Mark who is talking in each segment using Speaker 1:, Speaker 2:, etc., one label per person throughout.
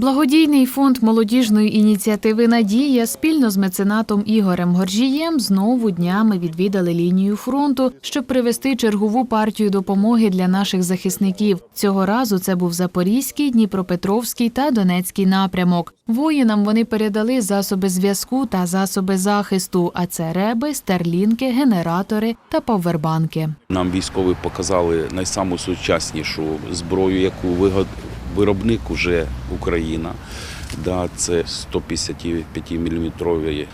Speaker 1: Благодійний фонд молодіжної ініціативи Надія спільно з меценатом Ігорем Горжієм знову днями відвідали лінію фронту, щоб привезти чергову партію допомоги для наших захисників. Цього разу це був Запорізький, Дніпропетровський та Донецький напрямок. Воїнам вони передали засоби зв'язку та засоби захисту, а це реби, старлінки, генератори та павербанки.
Speaker 2: Нам військові показали найсаму сучаснішу зброю, яку виробник уже Україна. Да, це 155 мм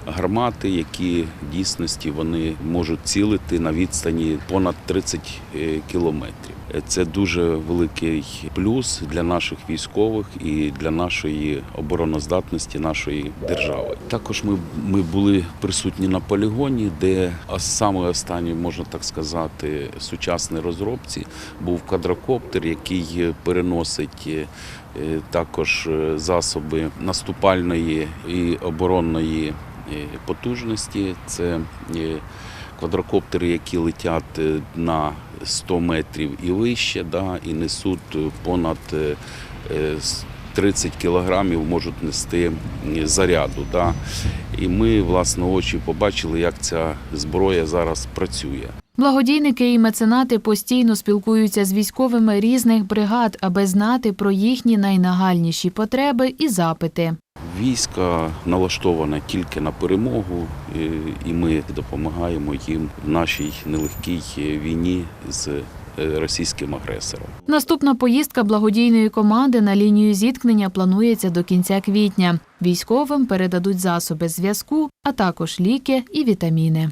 Speaker 2: гармати, які в дійсності вони можуть цілити на відстані понад 30 е, кілометрів. Це дуже великий плюс для наших військових і для нашої обороноздатності нашої держави. Також ми, ми були присутні на полігоні, де саме останній, можна так сказати, сучасний розробці був квадрокоптер, який переносить е, також е, засоби наступальної і оборонної е, потужності. Це е, квадрокоптери, які летять е, на 100 метрів і вище, да, і несуть е, понад е, е, 30 кілограмів можуть нести е, заряду. Да. І ми власне очі побачили, як ця зброя зараз працює.
Speaker 1: Благодійники і меценати постійно спілкуються з військовими різних бригад, аби знати про їхні найнагальніші потреби і запити.
Speaker 2: Війська налаштоване тільки на перемогу, е, і ми допомагаємо їм в нашій нелегкій війні з е, російським агресором.
Speaker 1: Наступна поїздка благодійної команди на лінію зіткнення планується до кінця квітня. Військовим передадуть засоби зв'язку, а також ліки і вітаміни.